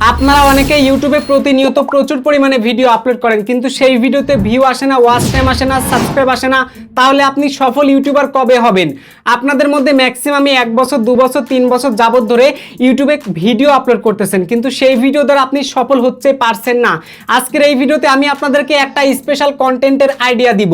আপনারা অনেকে ইউটিউবে প্রতিনিয়ত প্রচুর পরিমাণে ভিডিও আপলোড করেন, কিন্তু সেই ভিডিওতে ভিউ আসে না ওয়াচ টাইম আসে না সাবস্ক্রাইব আসে না, তাহলে আপনি সফল ইউটিউবার কবে হবেন? আপনাদের মধ্যে ম্যাক্সিমামই এক বছর, দু বছর, তিন বছর যাবৎ ধরে ইউটিউবে ভিডিও আপলোড করতেছেন, কিন্তু সেই ভিডিও দ্বারা আপনি সফল হচ্ছে পারছেন না। আজকের এই ভিডিওতে আমি আপনাদেরকে একটা স্পেশাল কন্টেন্টের আইডিয়া দিব।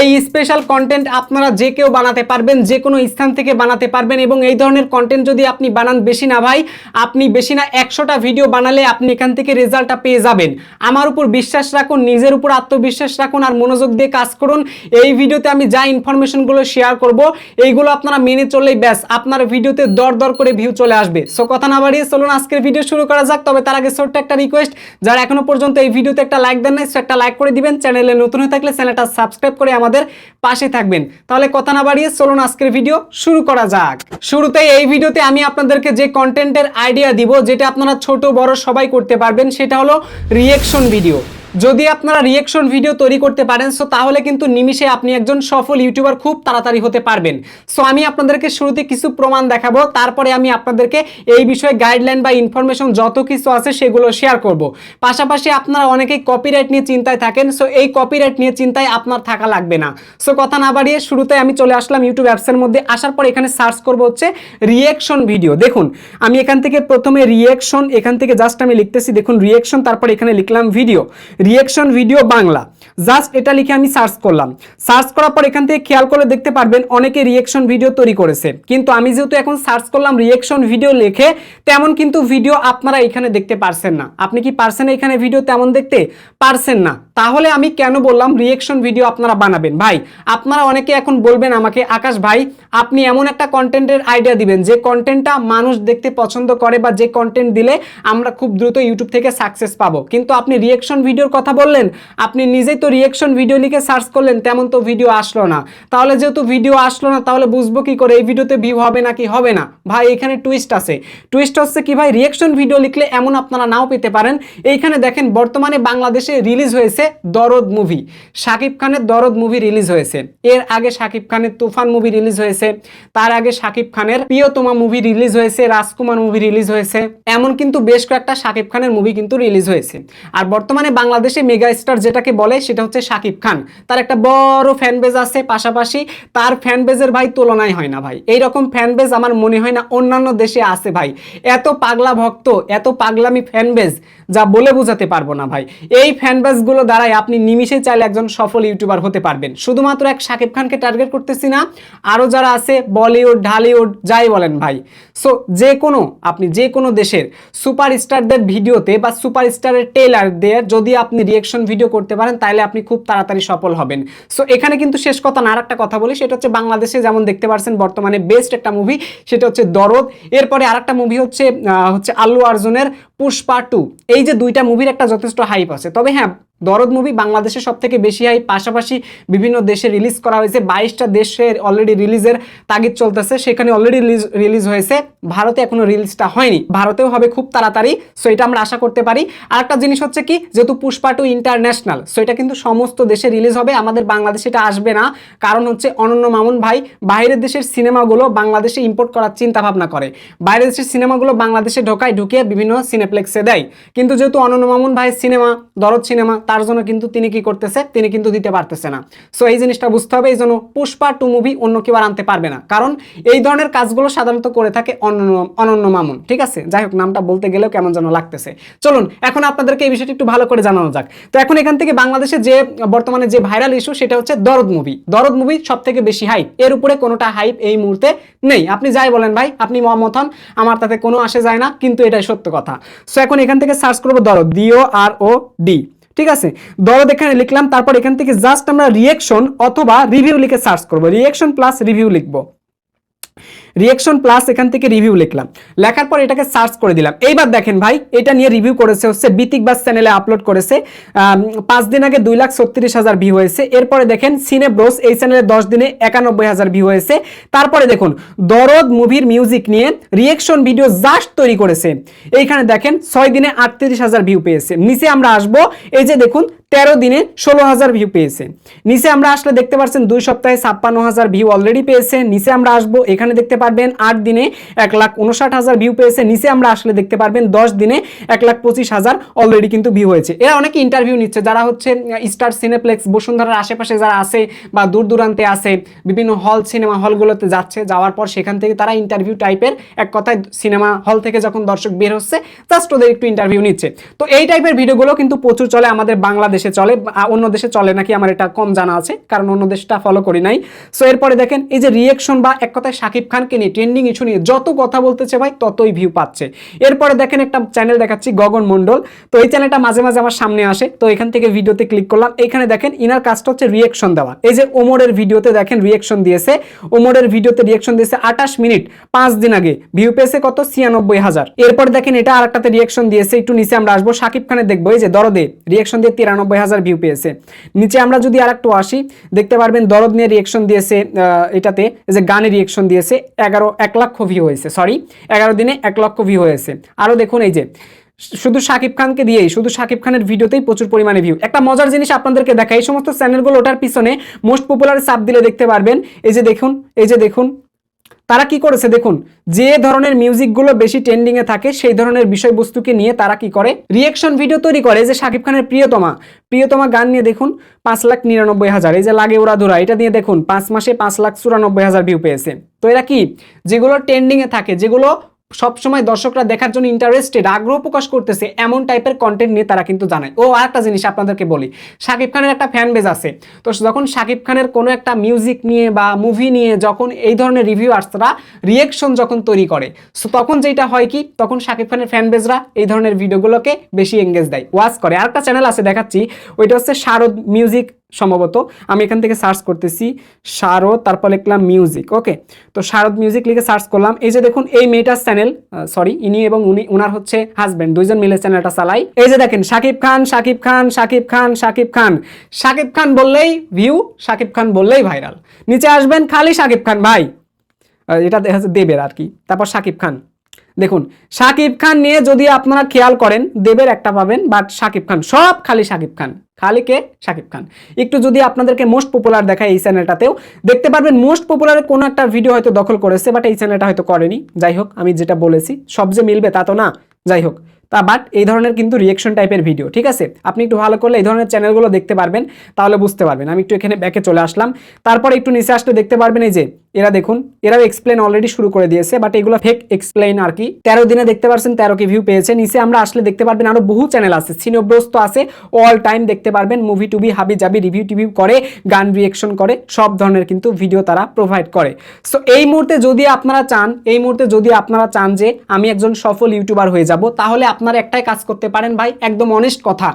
এই স্পেশাল কন্টেন্ট আপনারা যে কেউ বানাতে পারবেন, যে কোনো স্থান থেকে বানাতে পারবেন, এবং এই ধরনের কন্টেন্ট যদি আপনি বানান বেশি না ভাই, আপনি বেশি না একশোটা ভিডিও বানালে আপনি এখান থেকে রেজাল্টটা পেয়ে যাবেন। আমার উপর বিশ্বাস রাখুন, নিজের উপর আত্মবিশ্বাস রাখুন আর মনোযোগ দিয়ে কাজ করুন। এই ভিডিওতে আমি যা ইনফরমেশনগুলো শেয়ার করব, এইগুলো আপনারা মেনে চললেই ব্যাস, আপনার ভিডিওতে দর দর করে ভিউ চলে আসবে। সো কথা না বাড়িয়ে চলুন, আজকের ভিডিও শুরু করা যাক। তবে তার আগে ছোট্ট একটা রিকোয়েস্ট যারা এখনও পর্যন্ত এই ভিডিওতে একটা লাইক দেন নাই সো একটা লাইক করে দিবেন। চ্যানেলে নতুন হয়ে থাকলে চ্যানেলটা সাবস্ক্রাইব করে আমাদের পাশে থাকবেন। তাহলে কথা না বাড়িয়ে চলুন, আজকের ভিডিও শুরু করা যাক। শুরুতেই এই ভিডিওতে আমি আপনাদেরকে যে কন্টেন্টের আইডিয়া দিব, যেটা আপনারা ছোট, বড় সবাই করতে পারবেন সেটা হলো রিয়েকশন ভিডিও যদি আপনারা রিয়েকশন ভিডিও তৈরি করতে পারেন সো তাহলে কিন্তু নিমিষে আপনি একজন সফল ইউটিউবার খুব তাড়াতাড়ি হতে পারবেন। সো আমি আপনাদেরকে শুরুতে কিছু প্রমাণ দেখাবো, তারপরে আমি আপনাদেরকে এই বিষয়ে গাইডলাইন বা ইনফরমেশন যত কিছু আছে সেগুলো শেয়ার করব। পাশাপাশি আপনারা অনেকেই কপিরাইট নিয়ে চিন্তায় থাকেন সো এই কপিরাইট নিয়ে চিন্তায় আপনার থাকা লাগবে না। সো কথা না বাড়িয়ে শুরুতে আমি চলে আসলাম ইউটিউব অ্যাপসের মধ্যে, আসার পর এখানে সার্চ করব হচ্ছে রিয়েকশন ভিডিও দেখুন, আমি এখান থেকে প্রথমে রিয়েকশন এখান থেকে জাস্ট আমি লিখতেছি, দেখুন রিয়েকশন তারপর এখানে লিখলাম video reaction video Bangla. Just এটা লিখে আমি সার্চ করলাম। সার্চ করার পর এখান থেকে খেয়াল করে দেখতে পারবেন অনেকে রিয়েকশন ভিডিও তৈরি করেছে। কিন্তু আমি যেহেতু এখন সার্চ করলাম রিয়েকশন ভিডিও লেখে, তেমন কিন্তু ভিডিও আপনারা এখানে দেখতে পারছেন না। আপনি কি পারছেন এখানে ভিডিও তেমন দেখতে? পারছেন না। তাহলে আমি কেন বললাম রিয়েকশন ভিডিও আপনারা বানাবেন? ভাই, আপনারা অনেকে এখন বলবেন আমাকে, আকাশ ভাই আপনি এমন একটা কন্টেন্টের আইডিয়া দিবেন, যে কন্টেন্টটা মানুষ দেখতে পছন্দ করে বা যে কন্টেন্ট দিলে আমরা খুব দ্রুত ইউটিউব থেকে সাকসেস পাবো। কিন্তু আপনি রিয়েকশন ভিডিওর কথা বললেন, আপনি নিজেই তো রিয়েকশন ভিডিও লিখে সার্চ করলেন, তেমন তো ভিডিও আসলো না। তাহলে যেহেতু ভিডিও আসলো না, তাহলে বুঝব কি করে? এই ভিডিওতে ভিউ হবে নাকি হবে না? ভাই, এখানে টুইস্ট আছে। টুইস্ট হচ্ছে কি ভাই? রিয়েকশন ভিডিও লিখলে এমন আপনারা নাও পেতে পারেন। এইখানে দেখেন, বর্তমানে বাংলাদেশে রিলিজ হয়েছে দরদ মুভি শাকিব খানের দরদ মুভি রিলিজ হয়েছে। এর আগে শাকিব খানের তুফান মুভি রিলিজ হয়েছে। তার আগে শাকিব খানের প্রিয়তমা মুভি রিলিজ হয়েছে, রাজকুমার মুভি রিলিজ হয়েছে। এমন কিন্তু বেশ কয়েকটা শাকিব খানের মুভি কিন্তু রিলিজ হয়েছে। আর বর্তমানে বাংলাদেশে মেগা স্টার যেটাকে বলে সেটা হচ্ছে শাকিব খান। তার একটা বড় ফ্যান বেজ আছে পাশাপাশি তার ফ্যান বেজের ভাই তুলনায় হয় না ভাই। এই রকম ফ্যান বেজ আমার মনে হয় না অন্যান্য দেশে আছে ভাই। এত পাগলা ভক্ত, এত পাগলামি ফ্যান বেজ যা বলে বোঝাতে পারব না ভাই। এই ফ্যান বেজগুলো দ্বারাই আপনি নিমিষে চাইলে একজন সফল ইউটিউবার হতে পারবেন। শুধুমাত্র এক শাকিব খানকে টার্গেট করতেছি না আরও যারা আছে, বলিউড, ঢালিউড, যাই বলেন ভাই। সো যে কোনো আপনি যে কোনো দেশের সুপার স্টারদের ভিডিওতে বা সুপার স্টারের টেলার দিয়ে যদি আপনি রিয়েকশন ভিডিও করতে পারেন তাহলে আপনি খুব তাড়াতাড়ি সফল হবেন। সো এখানে কিন্তু শেষ কথা না একটা কথা বলি, সেটা হচ্ছে বাংলাদেশে যেমন দেখতে পাচ্ছেন বর্তমানে বেস্ট একটা মুভি সেটা হচ্ছে দরদ। এরপরে আর একটা মুভি হচ্ছে হচ্ছে আল্লু অর্জুনের পুষ্পা টু এই যে দুইটা মুভির একটা যথেষ্ট হাইপ আছে। তবে হ্যাঁ দরদ মুভি বাংলাদেশে সব থেকে বেশি হাই পাশাপাশি বিভিন্ন দেশে রিলিজ করা হয়েছে। বাইশটা দেশের অলরেডি রিলিজের তাগিদ চলতেছে। সেখানে অলরেডি রিলিজ হয়েছে। ভারতে এখনও রিলিজটা হয়নি। ভারতেও হবে খুব তাড়াতাড়ি। সো এটা আমরা আশা করতে পারি। আর একটা জিনিস হচ্ছে কি? যেহেতু পুষ্পা টু ইন্টারন্যাশনাল সো এটা কিন্তু সমস্ত দেশে রিলিজ হবে। আমাদের বাংলাদেশে এটা আসবে না। কারণ হচ্ছে অনন্য মামুন ভাই, বাইরের দেশের সিনেমাগুলো বাংলাদেশে ইম্পোর্ট করার চিন্তা ভাবনা করে। বাইরের দেশের সিনেমাগুলো বাংলাদেশে ঢোকায় ঢুকিয়ে বিভিন্ন সিনেপ্লেক্সে দেয়। কিন্তু যেহেতু অনন্য মামুন ভাই সিনেমা দরদ সিনেমা তার জন্য কিন্তু তিনি কি করতেছে? তিনি কিন্তু দিতে পারতেছে না। সো এই জিনিসটা বুঝতে হবে, এই জন্য পুষ্পা টু মুভি অন্য কেউ আর আনতে পারবে না। কারণ এই ধরনের কাজগুলো সাধারণত করে থাকে অনন্য অনন্য মামুন, ঠিক আছে? যাই হোক, নামটা বলতে গেলেও কেমন যেন লাগতেছে। চলুন, এখন আপনাদেরকে এই বিষয়টি একটু ভালো করে জানানো যাক। তো এখন এখান থেকে বাংলাদেশে যে, বর্তমানে যে ভাইরাল ইস্যু, সেটা হচ্ছে দরদ মুভি। দরদ মুভি সব থেকে বেশি হাইপ এর উপরে কোনোটা হাইপ এই মুহূর্তে নেই। আপনি যাই বলেন ভাই, আপনি মহম্মদ হন, আমার তাতে কোনো আসে যায় না, কিন্তু এটাই সত্য কথা। সো এখন এখান থেকে সার্চ করব দরদ ডিও আর ও ডি ঠিক আছে? দরদ এখানে লিখলাম, তারপর এখান থেকে জাস্ট আমরা রিয়েকশন অথবা রিভিউ লিখে সার্চ করব। রিয়েকশন প্লাস রিভিউ লিখব। রিয়েকশন প্লাস এখান থেকে রিভিউ লিখলাম। লেখার পর এটাকে সার্চ করে দিলাম। এইবার দেখেন ভাই, এটা নিয়ে রিভিউ করেছে হচ্ছে বিতিক বাস চ্যানেলে আপলোড করেছে। পাঁচ দিন আগে দুই লাখ ছত্রিশ হাজার ভিউ হয়েছে। এরপরে দেখেন সিনে ব্রোস এই চ্যানেলে দশ দিনে একানব্বই হাজার ভিউ হয়েছে। তারপরে দেখুন, দরদ মুভির মিউজিক নিয়ে রিয়েকশন ভিডিও জাস্ট তৈরি করেছে। এইখানে দেখেন, ছয় দিনে আটত্রিশ হাজার ভিউ পেয়েছে। নিচে আমরা আসব, এই যে দেখুন, তেরো দিনে ষোলো হাজার ভিউ পেয়েছে। নিচে আমরা আসলে দেখতে পাচ্ছেন, দুই সপ্তাহে ছাপ্পান্ন হাজার ভিউ অলরেডি পেয়েছে। নিচে আমরা আসব, এখানে এখানে দেখতে পারবেন আট দিনে এক লাখ উনষাট হাজার ভিউ পেয়েছে। নিচে আমরা আসলে দেখতে পারবেন দশ দিনে এক লাখ পঁচিশ হাজার অলরেডি কিন্তু ভিউ হয়েছে। এরা অনেকে ইন্টারভিউ নিচ্ছে, যারা হচ্ছে স্টার সিনেপ্লেক্স বসুন্ধরার আশেপাশে যারা আছে বা দূর দূরান্তে আছে, বিভিন্ন হল সিনেমা হলগুলোতে যাচ্ছে, যাওয়ার পর সেখান থেকে তারা ইন্টারভিউ টাইপের এক কথায় সিনেমা হল থেকে যখন দর্শক বের হচ্ছে জাস্ট ওদের একটু ইন্টারভিউ নিচ্ছে। তো এই টাইপের ভিডিওগুলো কিন্তু প্রচুর চলে আমাদের বাংলাদেশে চলে অন্য দেশে চলে নাকি আমার এটা কম জানা আছে, কারণ অন্য দেশটা ফলো করি নাই। সো এরপরে দেখেন, এই যে রিয়েকশন বা এক কথায় শাকিব খানকে নিয়ে ট্রেন্ডিং ইস্যু নিয়ে যত কথা বলতেছে ভাই, ততই ভিউ পাচ্ছে। এরপরে দেখেন একটা চ্যানেল দেখাচ্ছি, গগন মন্ডল তো এই চ্যানেলটা মাঝে মাঝে আমার সামনে আসে, তো এখান থেকে ভিডিওতে ক্লিক করলাম। এখানে দেখেন ইনার কাজটা হচ্ছে রিয়েকশন দেওয়া। এই যে ওমরের ভিডিওতে দেখেন রিয়েকশন দিয়েছে। ওমরের ভিডিওতে রিয়েকশন দিয়েছে আঠাশ মিনিট, পাঁচ দিন আগে। ভিউ পেয়েছে কত? ছিয়ানব্বই হাজার। এরপর দেখেন এটা আরেকটাতে রিয়েকশন দিয়েছে, একটু নিচে আমরা আসব। শাকিব খানের দেখব, এই যে দরদে রিয়েকশন দিয়ে তিরানব্বই হাজার ভিউ পেয়েছে। নিচে আমরা যদি আর একটু আসি, দেখতে পারবেন দরদ নিয়ে রিয়েকশন দিয়েছে এটাতে যে গানে রিয়েকশন দিয়েছে। এগারো, এক লক্ষ ভিউ হয়েছে সরি এগারো দিনে এক লক্ষ ভিউ হয়েছে। আরও দেখুন এই যে শুধু শাকিব খানকে দিয়েই, শুধু শাকিব খানের ভিডিওতেই প্রচুর পরিমাণে ভিউ একটা মজার জিনিস আপনাদেরকে দেখা এই সমস্ত চ্যানেলগুলো ওটার পিছনে মোস্ট পপুলার সাপ দিলে দেখতে পারবেন। এই যে দেখুন, এই যে দেখুন তারা কি করেছে? দেখুন, যে ধরনের মিউজিকগুলো বেশি ট্রেন্ডিংয়ে থাকে, সেই ধরনের বিষয়বস্তুকে নিয়ে তারা কি করে? রিয়েকশন ভিডিও তৈরি করে যে শাকিব খানের প্রিয়তমা। প্রিয়তমা গান নিয়ে দেখুন, পাঁচ লাখ নিরানব্বই হাজার। এই যে লাগে ওরা ধরা, এটা নিয়ে দেখুন, পাঁচ মাসে পাঁচ লাখ চুরানব্বই হাজার ভিউ পেয়েছে। তো এরা কি? যেগুলো ট্রেন্ডিংয়ে থাকে, যেগুলো সবসময় দর্শকরা দেখার জন্য ইন্টারেস্টেড আগ্রহ প্রকাশ করতেছে, এমন টাইপের কন্টেন্ট নিয়ে তারা কিন্তু জানায় ও, আর একটা জিনিস আপনাদেরকে বলি, শাকিব খানের একটা ফ্যান বেজ আছে। তো যখন শাকিব খানের কোনো একটা মিউজিক নিয়ে বা মুভি নিয়ে যখন এই ধরনের রিভিউ রিভিউয়ার্সরা রিয়েকশন যখন তৈরি করে সো তখন যেটা হয় কি, তখন শাকিব খানের ফ্যান বেজরা এই ধরনের ভিডিওগুলোকে বেশি এঙ্গেজ দেয় ওয়াচ করে। আর একটা চ্যানেল আছে, দেখাচ্ছি, ওইটা হচ্ছে শারদ মিউজিক সম্ভবত। আমি এখান থেকে সার্চ করতেছি শারদ, তারপর লিখলাম মিউজিক ওকে তো শারদ মিউজিক লিখে সার্চ করলাম। এই যে দেখুন, এই মেয়েটার চ্যানেল সরি ইনি এবং উনি, উনার হচ্ছে হাজব্যান্ড দুইজন মিলে চ্যানেলটা চালাই। এই যে দেখেন, শাকিব খান শাকিব খান শাকিব খান শাকিব খান। শাকিব খান বললেই ভিউ শাকিব খান বললেই ভাইরাল নিচে আসবেন খালি শাকিব খান, ভাই। এটা দেখা যাচ্ছে দেবের আর কি। তারপর শাকিব খান। দেখুন শাকিব খান নিয়ে যদি আপনারা খেয়াল করেন, দেবের একটা পাবেন বাট শাকিব খান, সব খালি শাকিব খান। খালি কে? শাকিব খান। একটু যদি আপনাদেরকে মোস্ট পপুলার দেখায় এই চ্যানেলটাতেও দেখতে পারবেন মোস্ট পপুলার কোনো একটা ভিডিও হয়তো দখল করেছে বাট এই চ্যানেলটা হয়তো করেনি। যাই হোক, আমি যেটা বলেছি, সব যে মিলবে তা তো না। যাই হোক তা বাট এই ধরনের কিন্তু রিয়েকশন টাইপের ভিডিও ঠিক আছে? আপনি একটু ভালো করলে এই ধরনের চ্যানেলগুলো দেখতে পারবেন, তাহলে বুঝতে পারবেন। আমি একটু এখানে ব্যাকে চলে আসলাম। তারপর একটু নিচে আসলে দেখতে পারবেন এই যে, এরা দেখুন, এরাও এক্সপ্লেন অলরেডি শুরু করে দিয়েছে বাট এগুলো ফেক এক্সপ্লেন আর কি। তেরো দিনে দেখতে পারছেন, তেরো কে ভিউ পেয়েছে। নিচে আমরা আসলে দেখতে পারবেন আরও বহু চ্যানেল আছে। সিনোব্রোস তো আছে অল টাইম দেখতে পারবেন। মুভি টুবি হাবি জাবি রিভিউ টিভিউ করে, গান রিয়েকশন করে, সব ধরনের কিন্তু ভিডিও তারা প্রোভাইড করে। সো এই মুহূর্তে যদি আপনারা চান, এই মুহূর্তে যদি আপনারা চান যে, আমি একজন সফল ইউটিউবার হয়ে যাব, তাহলে আপনারা একটাই কাজ করতে পারেন ভাই, একদম অনেস্ট কথা।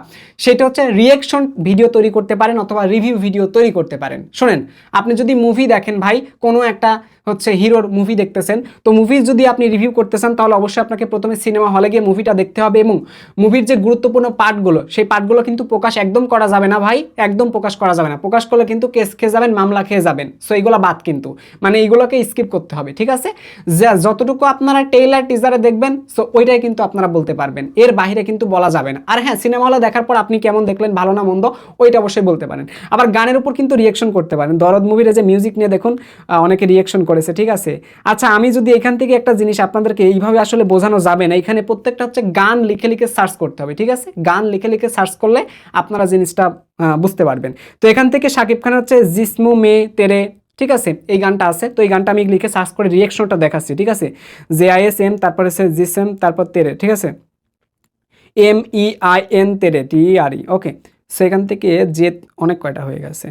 সেটা হচ্ছে রিয়েকশন ভিডিও তৈরি করতে পারেন অথবা রিভিউ ভিডিও তৈরি করতে পারেন। শোনেন, আপনি যদি মুভি দেখেন ভাই, কোনো একটা হচ্ছে হিরোর মুভি দেখতেছেন, তো মুভি যদি আপনি রিভিউ করতে চান তাহলে অবশ্যই আপনাকে প্রথমে সিনেমা হলে গিয়ে মুভিটা দেখতে হবে এবং মুভির যে গুরুত্বপূর্ণ পার্টগুলো সেই পার্টগুলো কিন্তু প্রকাশ একদম করা যাবে না ভাই, একদম প্রকাশ করা যাবে না। প্রকাশ করলে কিন্তু কেস খেয়ে যাবেন, মামলা খেয়ে যাবেন। সো এইগুলো বাদ কিন্তু। মানে এইগুলোকে স্কিপ করতে হবে, ঠিক আছে? যতটুকু আপনারা টেইলার টিজারে দেখবেন সো ওইটাই কিন্তু আপনারা বলতে পারবেন। এর বাইরে কিন্তু বলা যাবে না। আর হ্যাঁ সিনেমা হলে দেখার পর আপনি কেমন দেখলেন, ভালো না মন্দ, ওইটা অবশ্যই বলতে পারেন। আবার গানের উপর কিন্তু রিয়েকশন করতে পারেন। দরদ মুভির যে মিউজিক নিয়ে দেখুন অনেকে রিয়েকশন করেছে, ঠিক আছে? আচ্ছা আমি যদি এখান থেকে একটা জিনিস আপনাদেরকে এইভাবে আসলে বোঝানো যাবে না, এখানে প্রত্যেকটা হচ্ছে গান লিখে লিখে সার্চ করতে হবে, ঠিক আছে? গান লিখে লিখে সার্চ করলে আপনারা জিনিসটা বুঝতে পারবেন। তো এখান থেকে শাকিব খান হচ্ছে, জিসমু মে তেরে ঠিক আছে? এই গানটা আছে। তো এই গানটা আমি লিখে সার্চ করে রিয়েকশনটা দেখাচ্ছি, ঠিক আছে? জে আই এস এম তারপরে হচ্ছে জিসেম তারপর তেরে ঠিক আছে? এম ই আই এন তেরে টি আর ই ওকে সো এখান থেকে যে অনেক কয়টা হয়ে গেছে।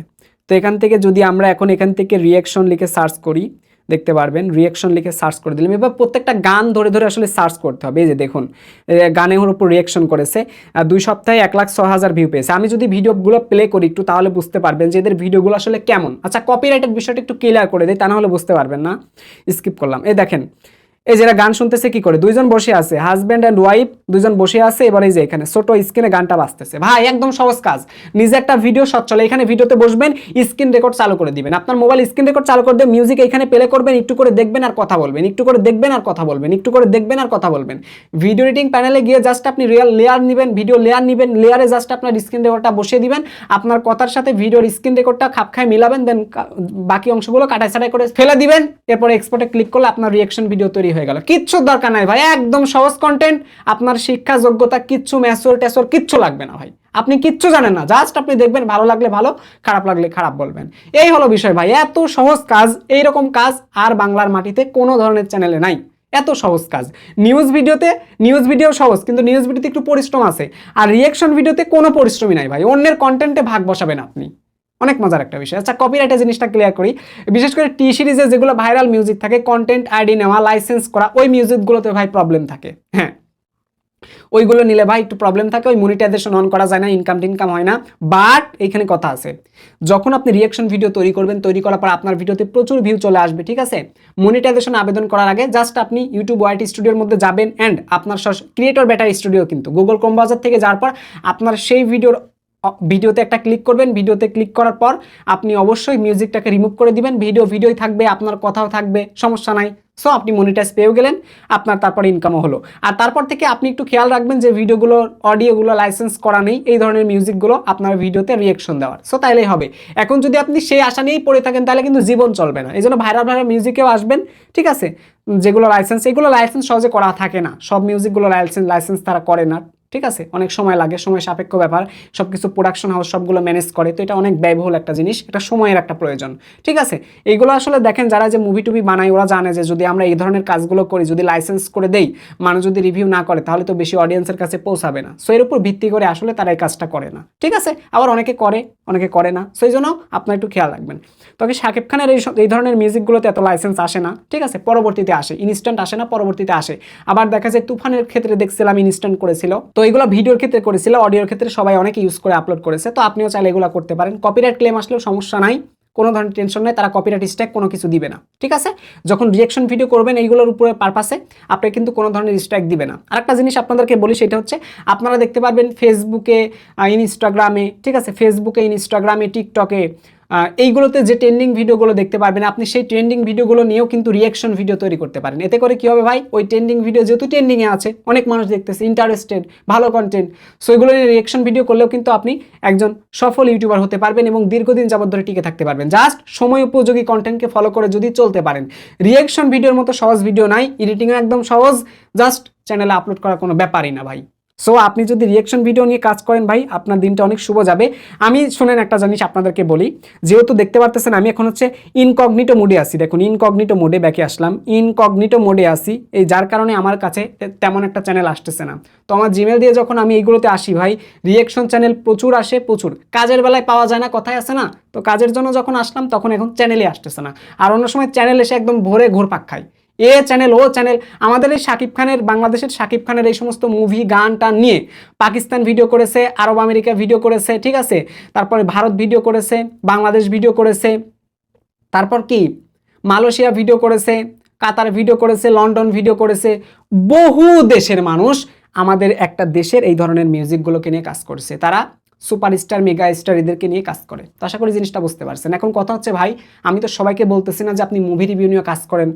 তো, এখান থেকে যদি আমরা এখন এখান থেকে রিয়াকশন লিখে সার্চ করি, দেখতে পারবেন রিয়াকশন লিখে সার্চ করে দিলাম। এবার প্রত্যেকটা গান ধরে ধরে আসলে সার্চ করতে হবে। এই যে দেখুন গানের উপর রিয়াকশন করেছে দুই সপ্তাহে এক লাখ ছ হাজার ভিউ পেয়েছে। আমি যদি ভিডিওগুলো প্লে করি একটু, তাহলে বুঝতে পারবেন যে এদের ভিডিওগুলো আসলে কেমন। আচ্ছা কপিরাইটের বিষয়টা একটু ক্লিয়ার করে দিই, তা না হলে বুঝতে পারবেন না। স্কিপ করলাম। এই দেখেন এই যারা গান শুনতেছে কি করে? দুইজন বসে আছে হাজব্যান্ড অ্যান্ড ওয়াইফ দুইজন বসে আছে, এবার এই যে এখানে ছোট স্ক্রিনে গানটা বাজতেছে। ভাই, একদম সহজ কাজ। নিজে একটা ভিডিও চলে, এখানে ভিডিওতে বসবেন স্ক্রিন রেকর্ড চালু করে দিবেন। আপনার মোবাইল স্ক্রিন রেকর্ড চালু করে দিয়ে মিউজিক এখানে প্লে করবেন, একটু করে দেখবেন আর কথা বলবেন, একটু করে দেখবেন আর কথা বলবেন, একটু করে দেখবেন আর কথা বলবেন। ভিডিও এডিটিং প্যানেলে গিয়ে জাস্ট আপনি রিয়েল লেয়ার নেবেন ভিডিও লেয়ার নেবেন লেয়ারে জাস্ট আপনার স্ক্রিন রেকর্ডটা বসিয়ে দিবেন, আপনার কথার সাথে ভিডিওর স্ক্রিন রেকর্ডটা খাপ খায় মিলাবেন দেন বাকি অংশগুলো কাটাই ছাটাই করে ফেলে দিবেন, এরপর এক্সপোর্টে ক্লিক করলে আপনার রিয়েকশন ভিডিও তৈরি হয়ে গেল। কিচ্ছু দরকার নাই ভাই, একদম সহজ কন্টেন্ট আপনার শিক্ষা যোগ্যতা কিচ্ছু ম্যাসোর ট্যাসোর কিচ্ছু লাগবে না ভাই। আপনি কিচ্ছু জানেন না জাস্ট আপনি দেখবেন ভালো লাগলে ভালো, খারাপ লাগলে খারাপ বলবেন। এই হলো বিষয় ভাই, এত সহজ কাজ এই রকম কাজ আর বাংলার মাটিতে কোনো ধরনের চ্যানেলে নাই। এত সহজ কাজ। নিউজ ভিডিওতে নিউজ ভিডিও সহজ, কিন্তু নিউজ ভিডিওতে একটু পরিশ্রম আছে। আর রিয়েকশন ভিডিওতে কোনো পরিশ্রমই নাই ভাই, অন্যের কন্টেন্টে ভাগ বসাবেন আপনি। অনেক মজার একটা বিষয়। আচ্ছা কপিরাইটের জিনিসটা ক্লিয়ার করি। বিশেষ করে টি সিরিজে যেগুলো ভাইরাল মিউজিক থাকে কন্টেন্ট আইডি নেওয়া লাইসেন্স করা, ওই মিউজিকগুলোতে ভাই প্রবলেম থাকে। হ্যাঁ। ওইগুলো নিলে ভাই একটু প্রবলেম থাকে, ওই মনিটাইজেশন অন করা যায় না ইনকাম টিনকাম হয় না। বাট এইখানে কথা আছে। যখন আপনি রিয়াকশন ভিডিও তৈরি করবেন, তৈরি করার পর আপনার ভিডিওতে প্রচুর ভিউ চলে আসবে, ঠিক আছে? মনিটাইজেশন আবেদন করার আগে জাস্ট আপনি ইউটিউব ওয়াইটি স্টুডিওর মধ্যে যাবেন অ্যান্ড আপনার ক্রিয়েটর ব্যাটার স্টুডিও কিন্তু। গুগল ক্রোম ব্রাউজার থেকে যাওয়ার পর আপনার সেই ভিডিওর ভিডিওতে একটা ক্লিক করবেন, ভিডিওতে ক্লিক করার পর আপনি অবশ্যই মিউজিকটাকে রিমুভ করে দিবেন। ভিডিও ভিডিওই থাকবে, আপনার কথাও থাকবে, সমস্যা নাই। সো আপনি মনিটাইজ পেয়েও গেলেন, আপনার তারপর ইনকামও হলো। আর তারপর থেকে আপনি একটু খেয়াল রাখবেন যে ভিডিওগুলো অডিওগুলো লাইসেন্স করা নেই, এই ধরনের মিউজিকগুলো আপনার ভিডিওতে রিয়েকশন দেওয়ার। সো তাইলেই হবে। এখন যদি আপনি সেই আশা নিয়েই পড়ে থাকেন, তাহলে কিন্তু জীবন চলবে না। এই জন্য ভাইরাল ভাইরাল মিউজিকেও আসবেন, ঠিক আছে? যেগুলো লাইসেন্স এগুলো লাইসেন্স সহজে করা থাকে না। সব মিউজিকগুলো লাইসেন্স লাইসেন্স তারা করে না। ঠিক আছে? অনেক সময় লাগে, সময় সাপেক্ষ ব্যাপার। সব কিছু প্রোডাকশন হাউস সবগুলো ম্যানেজ করে। তো এটা অনেক ব্যয়বহুল একটা জিনিস। এটা সময়ের একটা প্রয়োজন। ঠিক আছে? এইগুলো আসলে দেখেন যারা যে মুভি টুভি বানায়, ওরা জানে যে যদি আমরা এই ধরনের কাজগুলো করি, যদি লাইসেন্স করে দেই, মানুষ যদি রিভিউ না করে, তাহলে তো বেশি অডিয়েন্সের কাছে পৌঁছাবে না। সো এর উপর ভিত্তি করে আসলে তারা এই কাজটা করে না। ঠিক আছে? আবার অনেকে করে অনেকে করে না। সেই জন্য আপনার একটু খেয়াল রাখবেন। তবে শাকিব খানের এই এই ধরনের মিউজিকগুলোতে এত লাইসেন্স আসে না। ঠিক আছে? পরবর্তীতে আসে। ইনস্ট্যান্ট আসে না, পরবর্তীতে আসে। আবার দেখা যায় তুফানের ক্ষেত্রে দেখছিলাম ইনস্ট্যান্ট করেছিল। তো এইগুলো ভিডিওর ক্ষেত্রে করেছিল, অডিওর ক্ষেত্রে সবাই অনেকে ইউজ করে আপলোড করেছে, তো আপনিও চাইলে এগুলো করতে পারেন। কপিরাইট ক্লেম আসলেও সমস্যা নাই, কোনো ধরনের টেনশন নেই, তারা কপিরাইট স্ট্যাক কোনো কিছু দিবে না, ঠিক আছে? যখন রিয়েকশন ভিডিও করবেন, এইগুলোর উপরে পারপাসে আপনি কিন্তু কোনো ধরনের স্ট্যাক দিবে না। আরেকটা জিনিস আপনাদেরকে বলি, সেটা হচ্ছে আপনারা দেখতে পারবেন ফেসবুকে ইনস্টাগ্রামে ঠিক আছে? ফেসবুকে ইনস্টাগ্রামে টিকটকে এইগুলোতে যে ট্রেন্ডিং ভিডিওগুলো দেখতে পারবেন, আপনি সেই ট্রেন্ডিং ভিডিওগুলো নিয়েও কিন্তু রিয়েকশন ভিডিও তৈরি করতে পারেন। এতে করে কী হবে ভাই? ওই ট্রেন্ডিং ভিডিও যেহেতু ট্রেন্ডিংয়ে আছে, অনেক মানুষ দেখতেছে ইন্টারেস্টেড ভালো কন্টেন্ট সো এগুলো নিয়ে রিয়েকশন ভিডিও করলেও কিন্তু আপনি একজন সফল ইউটিউবার হতে পারবেন এবং দীর্ঘদিন যাবত ধরে টিকে থাকতে পারবেন। জাস্ট সময় উপযোগী কন্টেন্টকে ফলো করে যদি চলতে পারেন। রিয়েকশন ভিডিওর মতো সহজ ভিডিও নাই এডিটিংও একদম সহজ জাস্ট চ্যানেলে আপলোড করা কোনো ব্যাপারই না ভাই। সো আপনি যদি রিয়েকশন ভিডিও নিয়ে কাজ করেন ভাই, আপনার দিনটা অনেক শুভ যাবে। আমি শুনেন একটা জিনিস আপনাদেরকে বলি। যেহেতু দেখতে পারতেছেন, আমি এখন হচ্ছে ইনকগনিটো মোডে আসি দেখুন ইনকগনিটো মোডে ব্যাকে আসলাম। ইনকগনিটো মোডে আসি এই যার কারণে আমার কাছে তেমন একটা চ্যানেল আসতেছে না। তো আমার জিমেল দিয়ে যখন আমি এইগুলোতে আসি ভাই রিয়েকশন চ্যানেল প্রচুর আসে, প্রচুর। কাজের বেলায় পাওয়া যায় না, কথায় আসে না। তো কাজের জন্য যখন আসলাম, তখন এখন চ্যানেলে আসতেছে না। আর অন্য সময় চ্যানেল এসে একদম ভোরে ঘোর পাক খায়। এ চ্যানেল ও চ্যানেল আমাদের এই শাকিব খানের, বাংলাদেশের শাকিব খানের এই সমস্ত মুভি গান, টান নিয়ে পাকিস্তান ভিডিও করেছে, আরব আমেরিকা ভিডিও করেছে, ঠিক আছে? তারপরে ভারত ভিডিও করেছে, বাংলাদেশ ভিডিও করেছে, তারপর কি? মালয়েশিয়া ভিডিও করেছে, কাতার ভিডিও করেছে, লন্ডন ভিডিও করেছে, বহু দেশের মানুষ আমাদের একটা দেশের এই ধরনের মিউজিকগুলোকে নিয়ে কাজ করছে। তারা সুপারস্টার মেগা স্টার এদেরকে নিয়ে কাজ করে। তো আশা করি জিনিসটা বুঝতে পারছেন। এখন কথা হচ্ছে, ভাই, আমি তো সবাইকে বলতেছি না যে আপনি মুভি রিভিউ নিয়ে কাজ করেন।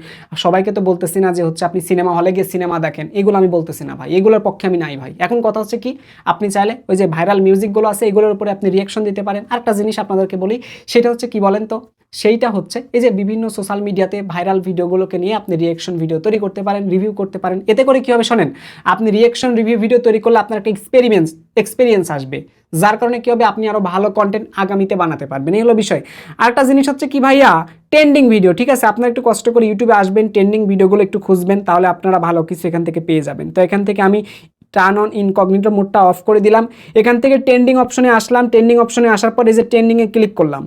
সবাইকে তো বলতেছি না যে হচ্ছে আপনি সিনেমা হলে গিয়ে সিনেমা দেখেন। এগুলো আমি বলতেছি না, ভাই। এগুলোর পক্ষে আমি নাই, ভাই। এখন কথা হচ্ছে কি, আপনি চাইলে ওই যে ভাইরাল মিউজিকগুলো আছে, এগুলোর উপরে আপনি রিয়াকশন দিতে পারেন। আরেকটা জিনিস আপনাদেরকে বলি, সেটা হচ্ছে কি বলেন তো, সেইটা হচ্ছে এই যে বিভিন্ন সোশ্যাল মিডিয়াতে ভাইরাল ভিডিওগুলোকে নিয়ে আপনি রিয়েকশন ভিডিও তৈরি করতে পারেন রিভিউ করতে পারেন। এতে করে কী হবে শোনেন, আপনি রিয়েকশন রিভিউ ভিডিও তৈরি করলে আপনার একটা এক্সপেরিমেন্স এক্সপিরিয়েন্স আসবে। যার কারণে কী হবে? আপনি আরও ভালো কন্টেন্ট আগামীতে বানাতে পারবেন। এই হলো বিষয়। আরেকটা জিনিস হচ্ছে কি ভাইয়া? ট্রেন্ডিং ভিডিও ঠিক আছে? আপনারা একটু কষ্ট করে ইউটিউবে আসবেন ট্রেন্ডিং ভিডিওগুলো একটু খুঁজবেন, তাহলে আপনারা ভালো কিছু এখান থেকে পেয়ে যাবেন। তো এখান থেকে আমি টার্ন অন ইনকগনিটো মোডটা অফ করে দিলাম। এখান থেকে ট্রেন্ডিং অপশনে আসলাম। ট্রেন্ডিং অপশনে আসার পর এই যে ট্রেন্ডিংয়ে ক্লিক করলাম।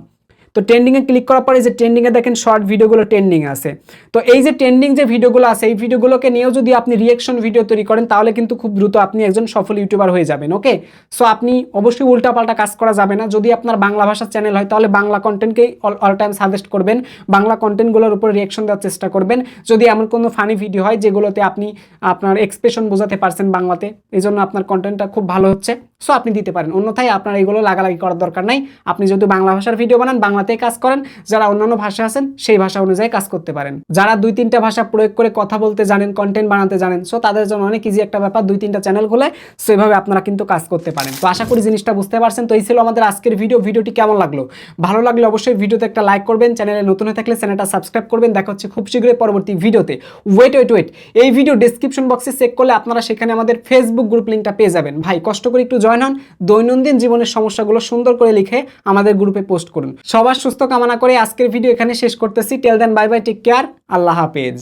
তো ট্রেন্ডিংয়ে ক্লিক করার পরে যে ট্রেন্ডিংয়ে দেখেন শর্ট ভিডিওগুলো ট্রেন্ডিং আছে। তো এই যে ট্রেন্ডিং যে ভিডিওগুলো আছে, এই ভিডিওগুলোকে নিয়েও যদি আপনি রিয়েকশন ভিডিও তৈরি করেন, তাহলে কিন্তু খুব দ্রুত আপনি একজন সফল ইউটিউবার হয়ে যাবেন ওকে সো আপনি অবশ্যই উল্টাপাল্টা কাজ করা যাবে না। যদি আপনার বাংলা ভাষার চ্যানেল হয়, তাহলে বাংলা কন্টেন্টকেই অল টাইম সাজেস্ট করবেন। বাংলা কন্টেন্টগুলোর উপর রিয়েকশন দেওয়ার চেষ্টা করবেন। যদি এমন কোনো ফানি ভিডিও হয়, যেগুলোতে আপনি আপনার এক্সপ্রেশন বোঝাতে পারছেন বাংলাতে এই জন্য আপনার কন্টেন্টটা খুব ভালো হচ্ছে। সো আপনি দিতে পারেন। অন্যথায় আপনার এগুলো লাগালাগি করার দরকার নাই। আপনি যদি বাংলা ভাষার ভিডিও বানান, বাংলাতেই কাজ করেন, যারা অন্যান্য ভাষা আছেন, সেই ভাষা অনুযায়ী কাজ করতে পারেন। যারা দুই তিনটা ভাষা প্রয়োগ করে কথা বলতে জানেন কন্টেন্ট বানাতে জানেন সো তাদের জন্য অনেক ইজি একটা ব্যাপার, দুই তিনটা চ্যানেল খুলে সো এইভাবে আপনারা কিন্তু কাজ করতে পারেন। তো আশা করি জিনিসটা বুঝতে পারছেন। তো এই ছিল আমাদের আজকের ভিডিও ভিডিওটি কেমন লাগল? ভালো লাগলে অবশ্যই ভিডিওতে একটা লাইক করবেন। চ্যানেলে নতুন হয়ে থাকলে চ্যানেলটা সাবস্ক্রাইব করবেন। দেখা হচ্ছে খুব শীঘ্রই পরবর্তী ভিডিওতে ওয়েট ওয়েট ওয়েট এই ভিডিও ডেসক্রিপশন বক্সে চেক করলে আপনারা সেখানে আমাদের ফেসবুক গ্রুপ লিঙ্কটা পেয়ে যাবেন। ভাই, কষ্ট করে একটু জয়েন হন দৈনন্দিন জীবনের সমস্যাগুলো সুন্দর করে লিখে আমাদের গ্রুপে পোস্ট করুন। সবার সুস্থ কামনা করে আজকের ভিডিও এখানে শেষ করতেছি। Till then bye bye take care আল্লাহ হাফেজ।